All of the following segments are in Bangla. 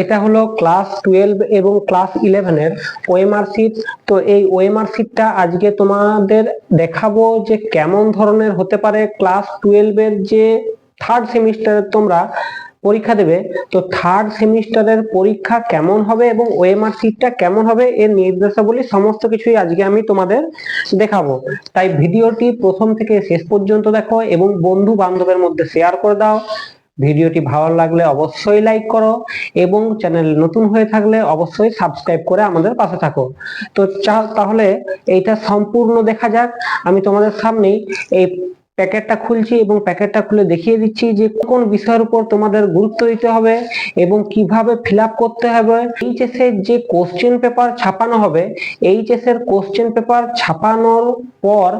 এটা হলো ক্লাস টুয়েলভ এবং ক্লাস ইলেভেনের ওএমআর শিট তো এই ওএমআর শিটটা আজকে তোমাদের দেখাবো যে কেমন ধরনের হতে পারে ক্লাস টুয়েলভের যে থার্ড সেমিস্টারের তোমরা পরীক্ষা দেবে। তো থার্ড সেমিস্টারের পরীক্ষা কেমন হবে এবং ওএমআর শিটটা কেমন হবে এর নির্দেশাবলী সমস্ত কিছুই আজকে আমি তোমাদের দেখাবো। তাই ভিডিওটি প্রথম থেকে শেষ পর্যন্ত দেখো এবং বন্ধু বান্ধবের মধ্যে শেয়ার করে দাও। ভিডিওটি ভালো লাগলে অবশ্যই লাইক করো এবং চ্যানেল নতুন হয়ে থাকলে অবশ্যই সাবস্ক্রাইব করে আমাদের পাশে থাকো। তো তাহলে এইটা সম্পূর্ণ দেখা যাক। আমি তোমাদের সামনেই এই প্যাকেটটা খুলছি এবং প্যাকেটটা খুলে দেখিয়ে দিচ্ছি যে কোন বিষয়ের উপর তোমাদের গুরুত্ব দিতে হবে এবং কীভাবে ফিল করতে হবে। এইচএস এর যে কোশ্চেন পেপার ছাপানো হবে এইচএস এর কোশ্চেন পেপার ছাপানোর পর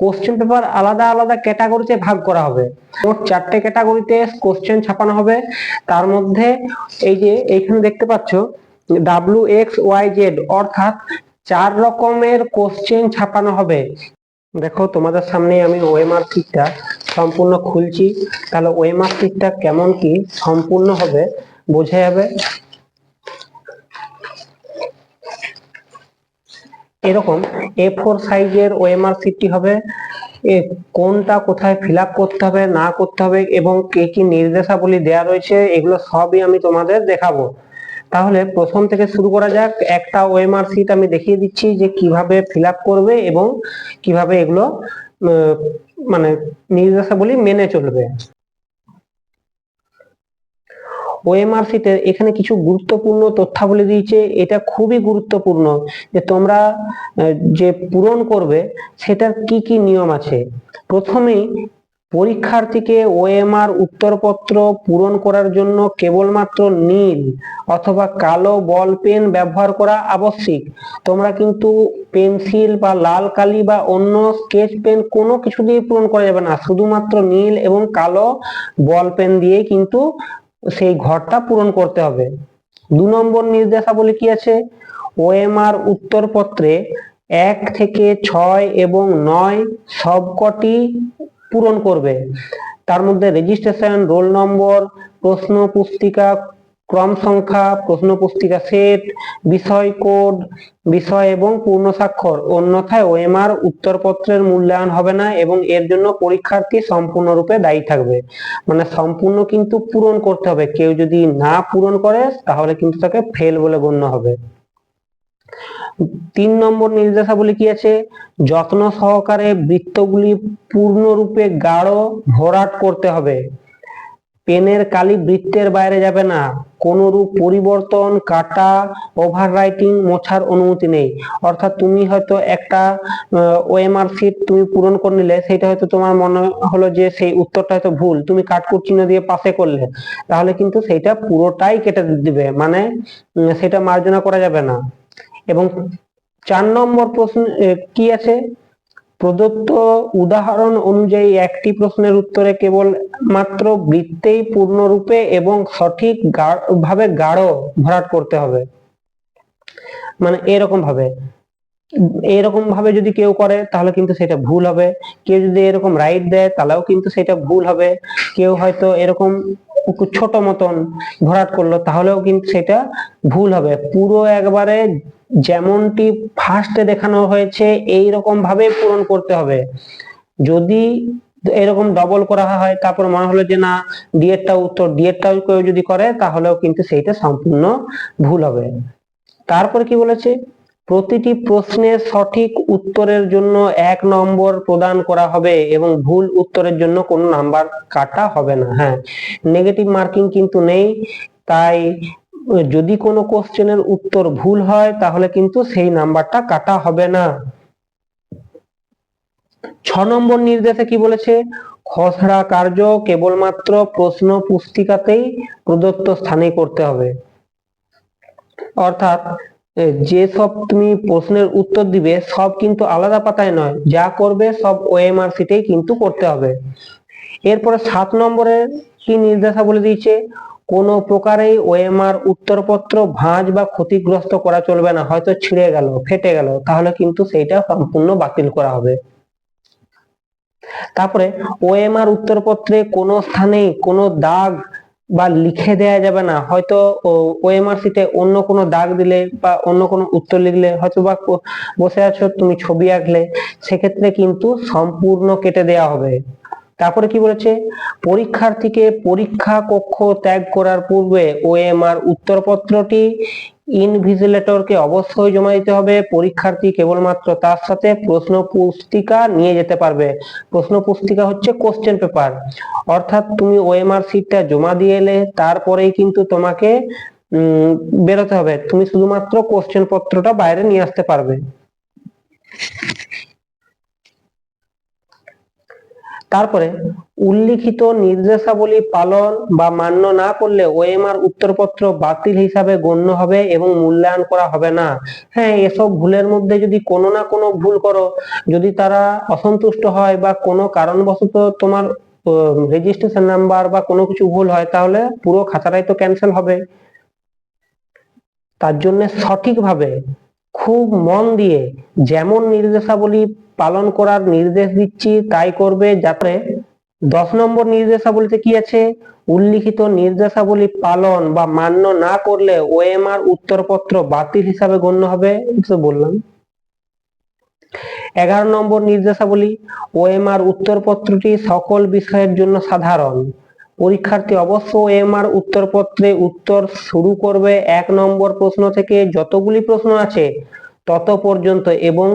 কোশ্চেন পেপার আলাদা আলাদা ক্যাটাগরিতে ভাগ করা হবে। মোট চারটে ক্যাটাগরিতে কোশ্চেন ছাপানো হবে। তার মধ্যে এই যে এইখানে দেখতে পাচ্ছ ডাব্লিউ এক্স ওয়াই জেড অর্থাৎ চার রকমের কোশ্চেন ছাপানো হবে। দেখো, তোমাদের সামনে আমি ওএমআর শিটটা সম্পূর্ণ খুলছি। তাহলে ওএমআর শিটটা কেমন কি সম্পূর্ণ হবে, বোঝা যাবে? এরকম এ ফোর সাইজের ওএমআর শিটটি হবে। এ কোনটা কোথায় ফিল করতে হবে, না করতে হবে, এবং কি কি নির্দেশাবলী দেয়া রয়েছে, এগুলো সবই আমি তোমাদের দেখাবো। তাহলে প্রথম থেকে শুরু করা যাক। একটা ওএমআর শিট আমি দেখিয়ে দিচ্ছি যে কীভাবে ফিল করবে এবং কীভাবে এগুলো মানে নির্দেশাবলী মেনে চলবে। ওএমআর শিটের এখানে কিছু গুরুত্বপূর্ণ তথ্যাবলী দিয়েছে। এটা খুবই গুরুত্বপূর্ণ যে তোমরা যে পূরণ করবে, সেটার কি কি নিয়ম আছে? প্রথমেই পরীক্ষার্থীকে ওএমআর উত্তরপত্র পূরণ করার জন্য কেবলমাত্র নীল অথবা কালো বল পেন ব্যবহার করা আবশ্যিক। তোমরা কিন্তু পেন্সিল বা লাল কালি বা অন্য স্কেচ পেন কোনো কিছু দিয়ে পূরণ করা যাবে না। শুধুমাত্র নীল এবং কালো বল পেন দিয়ে কিন্তু সেই ঘরটা পূরণ করতে হবে। দু নম্বর নির্দেশাবলী কি আছে? ওএমআর উত্তরপত্রে এক থেকে ছয় এবং নয় সবকটি পূরণ করবে। তার মধ্যে রেজিস্ট্রেশন রোল নম্বর প্রশ্ন পুস্তিকা, ক্রম সংখ্যা, প্রশ্ন পুস্তিকা সেট বিষয় কোড বিষয় এবং পূর্ণ স্বাক্ষর। অন্যথায় ওএমআর উত্তরপত্রের মূল্যায়ন হবে না এবং এর জন্য পরীক্ষার্থী সম্পূর্ণরূপে দায়ী থাকবে। মানে সম্পূর্ণ কিন্তু পূরণ করতে হবে। কেউ যদি না পূরণ করে, তাহলে কিন্তু তাকে ফেল বলে গণ্য হবে। তিন নম্বর নির্দেশাবলী কি আছে? যত্ন সহকারে বৃত্তগুলি পূর্ণরূপে গাঢ় ভরাট করতে হবে। পেনের কালি বৃত্তের বাইরে যাবে না। কোনো রূপ পরিবর্তন, কাটা ওভার রাইটিং মোছার অনুমতি নেই। অর্থাৎ তুমি হয়তো একটা ওএমআর শিট তুমি পূরণ করে নিলে, সেটা হয়তো তোমার মনে হলো যে সেই উত্তরটা হয়তো ভুল। তুমি কাটকুট চিহ্ন দিয়ে পাশে করলে, তাহলে কিন্তু সেইটা পুরোটাই কেটে দিবে। মানে সেটা মার্জনা করা যাবে না। এবং চার নম্বর প্রশ্ন কি আছে? প্রদত্ত উদাহরণ অনুযায়ী একটি প্রশ্নের উত্তরে কেবল মাত্র বৃত্তেই পূর্ণরূপে এবং সঠিক ভাবে গাঢ় ভরাট করতে হবে। মানে এরকম ভাবে। এরকম ভাবে যদি কেউ করে, তাহলে কিন্তু সেটা ভুল হবে। কেউ যদি এরকম রাইট দেয়, তাহলেও কিন্তু সেটা ভুল হবে। কেউ হয়তো এরকম ছোট মতন ভরাট করল, তাহলেও কিন্তু সেটা ভুল হবে। পুরো একবারে যেমনটি ফার্স্টে দেখানো হয়েছে এই রকম ভাবে পূরণ করতে হবে। যদি এরকম ডবল করা হয়, তারপর মনে হলো যে না ডিএডটা উত্তর ডিএডটাও কেউ যদি করে, তাহলেও কিন্তু সেইটা সম্পূর্ণ ভুল হবে। তারপর কি বলেছে? প্রতিটি প্রশ্নের সঠিক উত্তরের জন্য এক নম্বর প্রদান করা হবে এবং ভুল উত্তরের জন্য কোনো নাম্বার কাটা হবে না। হ্যাঁ নেগেটিভ মার্কিং কিন্তু নেই, তাই যদি কোনো কোশ্চেনের উত্তর ভুল হয় তাহলে কিন্তু সেই নাম্বারটা কাটা হবে না। ছ নম্বর নির্দেশে কি বলেছে? খসড়া কার্য কেবলমাত্র প্রশ্ন পুস্তিকাতেই প্রদত্ত স্থানে করতে হবে। অর্থাৎ এ, যে সব তুমি প্রশ্নের উত্তর দিবে সব কিন্তু আলাদা পাতায় নয়। যা করবে সব ওএমআর শিটেই কিন্তু করতে হবে। এরপরে সাত নম্বরে কি নির্দেশাবলী দিয়েছে? কোনো প্রকারেই ওএমআর উত্তরপত্র ভাঁজ বা ক্ষতিগ্রস্ত করা চলবে না। হয়তো ছিঁড়ে গেল, ফেটে গেল। তাহলে কিন্তু সেইটা সম্পূর্ণ বাতিল করা হবে। তারপরে ওএমআর উত্তরপত্রে কোনো স্থানে কোনো দাগ বা লিখে দেয়া যাবে না। হয়তো ওএমআর শিটে অন্য কোনো দাগ দিলে বা অন্য কোনো উত্তর লিখলে হয়তো বা বসে আছো, তুমি ছবি আঁকলে। সেক্ষেত্রে কিন্তু সম্পূর্ণ কেটে দেয়া হবে। তারপরে কি বলেছে? পরীক্ষার্থীকে পরীক্ষা কক্ষ ত্যাগ করার পূর্বে ওএমআর উত্তরপত্রটি ইনভিজিলেটরকে অবশ্যই জমা দিতে হবে। পরীক্ষার্থী কেবলমাত্র তার সাথে প্রশ্ন পুস্তিকা নিয়ে যেতে পারবে। প্রশ্ন পুস্তিকা হচ্ছে কোশ্চেন পেপার অর্থাৎ তুমি ওএমআর শিটটা জমা দিয়ে এলে তারপরেই কিন্তু তোমাকে বেরোতে হবে। তুমি শুধুমাত্র কোশ্চেন পত্রটা বাইরে নিয়ে আসতে পারবে। তারপরে, উল্লিখিত নির্দেশাবলী পালন বা মান্য না করলে ওএমআর উত্তরপত্র বাতিল হিসাবে গণ্য হবে এবং মূল্যায়ন করা হবে না। হ্যাঁ এসব ভুলের মধ্যে যদি কোনো না কোনো ভুল করো, যদি তারা অসন্তুষ্ট হয় বা কোনো কারণবশত তোমার রেজিস্ট্রেশন নাম্বার বা কোনো কিছু ভুল হয়, তাহলে পুরো খাতাটাই তো ক্যান্সেল হবে। তার জন্য সঠিকভাবে খুব মন দিয়ে যেমন নির্দেশাবলী পালন করার নির্দেশ দিচ্ছি, তাই করবে যাতে দশ নম্বর নির্দেশাবলীতে কি আছে? উল্লিখিত নির্দেশাবলী পালন বা মান্য না করলে ওএমআর উত্তরপত্র বাতিল হিসাবে গণ্য হবে বললাম। এগারো নম্বর নির্দেশাবলী, ওএমআর উত্তরপত্রটি সকল বিষয়ের জন্য সাধারণ। পরীক্ষার্থী অবশ্য ওএমআর উত্তরপত্রে উত্তর শুরু করবে এক নম্বর প্রশ্ন থেকে যতগুলি প্রশ্ন আছে তত পর্যন্ত এবং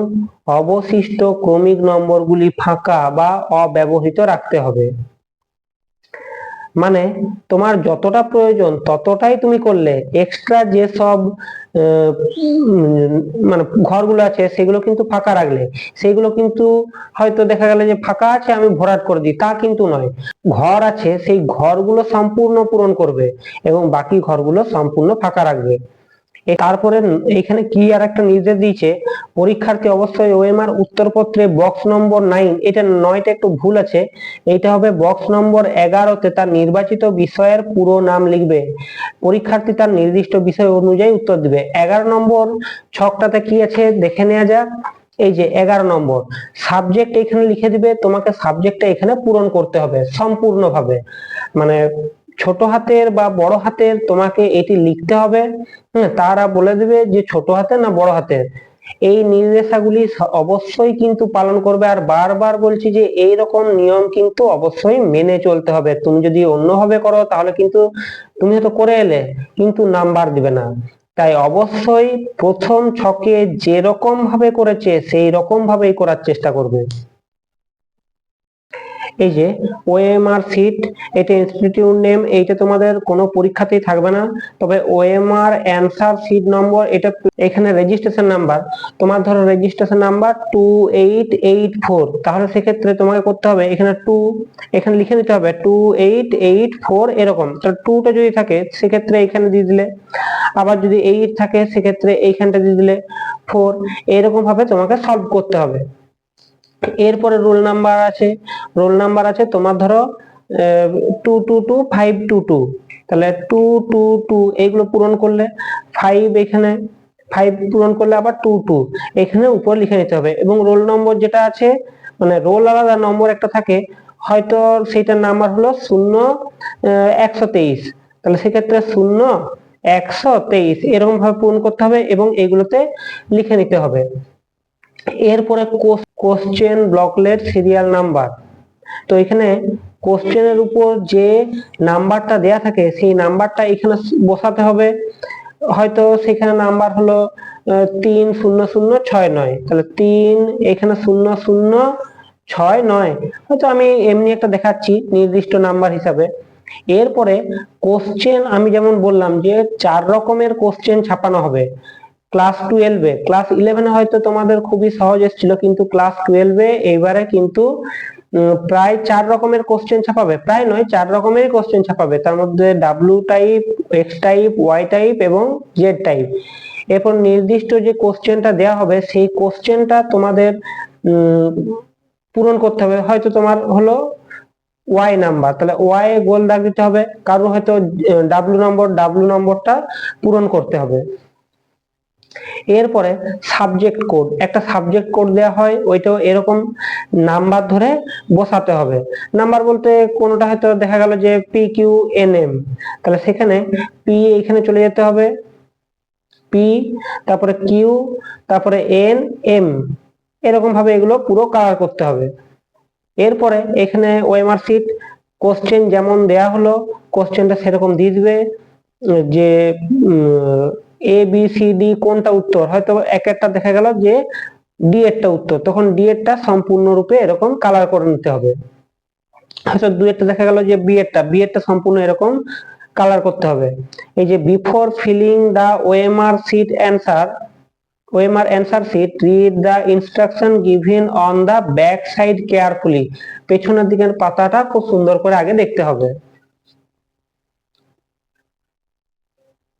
অবশিষ্ট ক্রমিক নম্বরগুলি ফাঁকা বা অব্যবহৃত রাখতে হবে। মানে তোমার যতটা প্রয়োজন ততটাই তুমি করলে এক্সট্রা যে সব আহ, মানে ঘরগুলো আছে সেগুলো কিন্তু ফাঁকা রাখলে সেগুলো কিন্তু হয়তো দেখা গেল যে ফাঁকা আছে আমি ভরাট করে দিই তা কিন্তু নয়। ঘর আছে সেই ঘরগুলো সম্পূর্ণ পূরণ করবে এবং বাকি ঘরগুলো সম্পূর্ণ ফাঁকা রাখবে। তারপরে এখানে কি আর একটা নির্দেশ দিয়েছে? পরীক্ষার্থী অবশ্যই ওএমআর উত্তরপত্রে বক্স নম্বর নাইন এটা নয়টা একটু ভুল আছে। এটা হবে বক্স নম্বর এগারোতে তার নির্বাচিত বিষয়ের পুরো নাম লিখবে। পরীক্ষার্থী তার নির্দিষ্ট বিষয় অনুযায়ী উত্তর দিবে। এগারো নম্বর ছকটাতে কি আছে দেখে নেওয়া যাক। এই যে এগারো নম্বর সাবজেক্ট এখানে লিখে দিবে, তোমাকে সাবজেক্টটা এখানে পূরণ করতে হবে, সম্পূর্ণভাবে। মানে ছোট হাতের বা বড় হাতের তোমাকে এটি লিখতে হবে। হ্যাঁ তারা বলে দেবে যে ছোট হাতের না বড় হাতের। এই নির্দেশাগুলি অবশ্যই কিন্তু পালন করবে। আর বারবার বলছি যে এই রকম নিয়ম কিন্তু অবশ্যই মেনে চলতে হবে। তুমি যদি অন্যভাবে করো, তাহলে কিন্তু তুমি হয়তো করে এলে, কিন্তু নাম্বার দিবে না। তাই অবশ্যই প্রথম ছকে যেরকম ভাবে করেছে সেই রকম ভাবেই করার চেষ্টা করবে। এই যে ওএমআর সিট এটা ইনস্টিটিউট নেম এইটা তোমাদের কোনো পরীক্ষাতেই থাকবে না। তবে ওএমআর অ্যান্সার সিট নম্বর এটা এখানে রেজিস্ট্রেশন নাম্বার তোমার ধরো registration number two eight eight four তাহলে সেক্ষেত্রে তোমাকে করতে হবে, এখানে টু এখানে লিখে দিতে হবে টু এইট এইট ফোর এরকম। তো টুটা যদি থাকে, সেক্ষেত্রে এখানে দিয়ে দিলে। আবার যদি এইট থাকে, সেক্ষেত্রে এইখানটা দিয়ে দিলে ফোর এরকম ভাবে তোমাকে সলভ করতে হবে। এরপরে রোল নাম্বার আছে। রোল নাম্বার আছে তোমার ধরো two two two five two two তাহলে টু টু টু এইগুলো পূরণ করলে ফাইভ এখানে ফাইভ পূরণ করলে আবার টু টু এখানে উপর লিখে নিতে হবে। এবং রোল নম্বর যেটা আছে মানে রোল আলাদা নম্বর একটা থাকে, হয়তো সেইটার নাম্বার হলো শূন্য একশো তেইশ। তাহলে সেক্ষেত্রে শূন্য, একশো তেইশ। এরকম ভাবে পূরণ করতে হবে এবং এগুলোতে লিখে নিতে হবে। এরপরে কোশ্চেন ব্লকলেট সিরিয়াল নাম্বার তো এখানে কোশ্চেনের উপর যে নাম্বারটা দেয়া থাকে, সেই নাম্বারটা এখানে বসাতে হবে। হয়তো সেখানে নাম্বার হলো তিন শূন্য শূন্য ছয় নয়। তাহলে তিন এখানে শূন্য শূন্য ছয় নয়। হয়তো আমি এমনি একটা দেখাচ্ছি নির্দিষ্ট নাম্বার হিসাবে। এরপরে কোশ্চেন আমি যেমন বললাম যে চার রকমের কোশ্চেন ছাপানো হবে। ক্লাস টুয়েলভে ক্লাস ইলেভেনে হয়তো তোমাদের খুবই সহজ এসেছিল, কিন্তু ক্লাস টুয়েলভে এবারে কিন্তু প্রায় চার রকমের কোশ্চেন ছাপাবে প্রায় নয়, চার রকমের কোশ্চেন ছাপাবে তার মধ্যে W type X type Y type এবং জেড টাইপ এরপর নির্দিষ্ট যে কোশ্চেনটা দেওয়া হবে, সেই কোশ্চেনটা তোমাদের পূরণ করতে হবে। হয়তো তোমার হলো ওয়াই নাম্বার তাহলে ওয়াই গোল দাগ দিতে হবে। কারও হয়তো ডাব্লু নম্বর ডাব্লু নম্বরটা পূরণ করতে হবে। এরপরে সাবজেক্ট কোড একটা সাবজেক্ট কোড দেওয়া হয়, ওইটাও এরকম নাম্বার ধরে বসাতে হবে। নাম্বার বলতে কোনোটা হয়তো দেখা গেল যে পি কিউ এন এম তাহলে সেখানে পি এখানে চলে যেতে হবে। পি তারপরে কিউ তারপরে এন এম এরকম ভাবে এগুলো পুরো কালার করতে হবে। এরপরে এখানে ওএমআর শিট কোশ্চেন যেমন দেয়া হলো কোশ্চেনটা সেরকম দিয়ে দিবে, যে এ বি সি ডি কোনটা উত্তর? হয়তো এক একটা দেখা গেল যে ডি এরটা উত্তর। তখন ডি এরটা সম্পূর্ণরূপে এরকম কালার করে নিতে হবে। হয়তো দু একটা দেখা গেল যে বি এরটা বি এরটা সম্পূর্ণ এরকম কালার করতে হবে। এই যে before filling the OMR sheet answer OMR answer sheet read the instruction given on the back side carefully পেছনের দিকের পাতাটা খুব সুন্দর করে আগে দেখতে হবে।